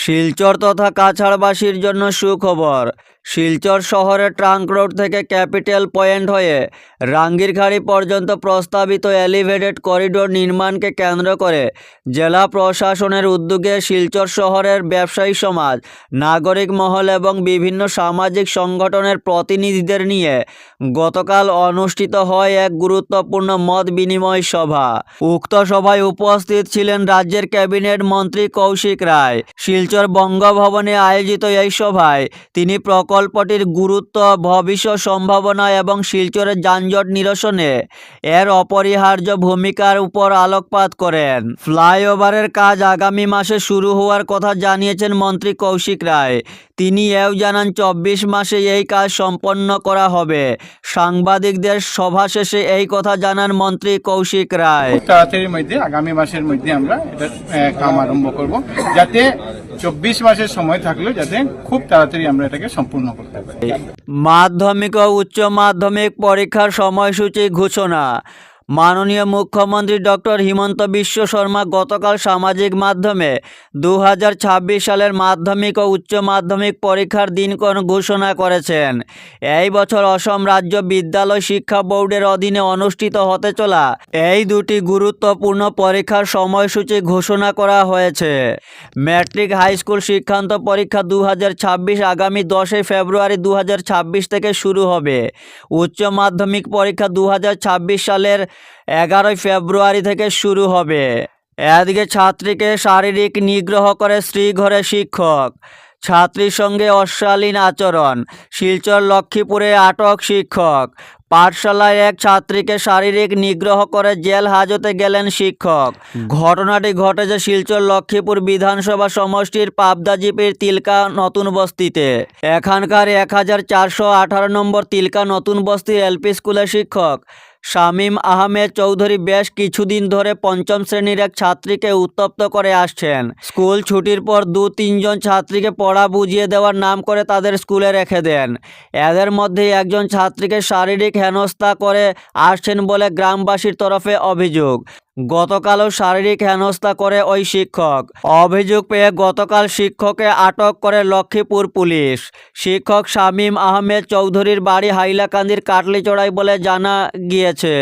শিলচর তথা কাছাড়বাসীর জন্য সুখবর। শিলচর শহরের ট্রাঙ্ক রোড থেকে ক্যাপিটাল পয়েন্ট হয়ে রাঙ্গিরখাড়ি পর্যন্ত প্রস্তাবিত এলিভেটেড করিডোর নির্মাণকে কেন্দ্র করে জেলা প্রশাসনের উদ্যোগে শিলচর শহরের ব্যবসায়ী সমাজ, নাগরিক মহল এবং বিভিন্ন সামাজিক সংগঠনের প্রতিনিধিদের নিয়ে গতকাল অনুষ্ঠিত হয় এক গুরুত্বপূর্ণ মত বিনিময় সভা। উক্ত সভায় উপস্থিত ছিলেন রাজ্যের ক্যাবিনেট মন্ত্রী কৌশিক রায়, শিলচর বঙ্গভবনে আয়োজিত এই সভায় তিনি প্রকল্পটির গুরুত্ব ভবিষ্যৎ সম্ভাবনা এবং শিলচরের যানজট নিরসনে এর অপরিহার্য ভূমিকার উপর আলোকপাত করেন। ফ্লাইওভারের কাজ আগামী মাসে শুরু হওয়ার কথা জানিয়েছেন মন্ত্রী কৌশিক রায়। তিনি এও জানান, চব্বিশ মাসে এই কাজ সম্পন্ন করা হবে। সাংবাদিকদের সভা শেষে এই কথা জানান মন্ত্রী কৌশিক রায়। তাড়াতাড়ির মধ্যে, আগামী মাসের মধ্যে আমরা এটা কাম আরম্ভ করব। যাতে চব্বিশ মাসের সময় থাকলেও যাতে খুব তাড়াতাড়ি আমরা এটাকে সম্পূর্ণ করতে পারি। মাধ্যমিক ও উচ্চ মাধ্যমিক পরীক্ষার সময়সূচি ঘোষণা। মাননীয় মুখ্যমন্ত্রী ডক্টর হিমন্ত বিশ্ব শর্মা গতকাল সামাজিক মাধ্যমে দু হাজার ছাব্বিশ সালের মাধ্যমিক ও উচ্চ মাধ্যমিক পরীক্ষার দিনক্ষণ ঘোষণা করেছেন। এই বছর অসম রাজ্য বিদ্যালয় শিক্ষা বোর্ডের অধীনে অনুষ্ঠিত হতে চলা এই দুটি গুরুত্বপূর্ণ পরীক্ষার সময়সূচি ঘোষণা করা হয়েছে। ম্যাট্রিক হাই স্কুল শিক্ষান্ত পরীক্ষা দু হাজার ছাব্বিশ আগামী দশই ফেব্রুয়ারি দু হাজার ছাব্বিশ থেকে শুরু হবে। উচ্চ মাধ্যমিক পরীক্ষা দু হাজার ছাব্বিশ সালের এগারোই ফেব্রুয়ারি থেকে শুরু হবে। এদিকে ছাত্রীকে শারীরিক নিগ্রহ করে শ্রীঘরে শিক্ষক। ছাত্রীর সঙ্গে অশালীন আচরণ। শিলচর লক্ষ্মীপুরে আটক শিক্ষক। পাঠশালায় এক ছাত্রীকে শারীরিক নিগ্রহ করে জেল হাজতে গেলেন শিক্ষক। ঘটনাটি ঘটেছে শিলচর লক্ষ্মীপুর বিধানসভা সমষ্টির পাবদাজিপির তিলকা নতুন বস্তিতে। এখানকার এক হাজার চারশো আঠারো নম্বর তিলকা নতুন বস্তির এলপি স্কুলের শিক্ষক শামীম আহমেদ চৌধুরী বেশ কিছুদিন ধরে পঞ্চম শ্রেণির এক ছাত্রীকে উত্তপ্ত করে আসছেন। স্কুল ছুটির পর দু তিনজন ছাত্রীকে পড়া বুঝিয়ে দেওয়ার নাম করে তাদের স্কুলে রেখে দেন। এদের মধ্যে একজন ছাত্রীকে শারীরিক হেনস্থা করে আসছেন বলে গ্রামবাসীর তরফে অভিযোগ। গতকালও শারীরিক হেনস্থা করে ওই শিক্ষক। অভিযোগ পেয়ে গতকাল শিক্ষককে আটক করে লক্ষ্মীপুর পুলিশ। শিক্ষক শামীম আহমেদ চৌধুরীর বাড়ি হাইলাকান্দির কাটলিচড়াই বলে জানা গিয়েছে।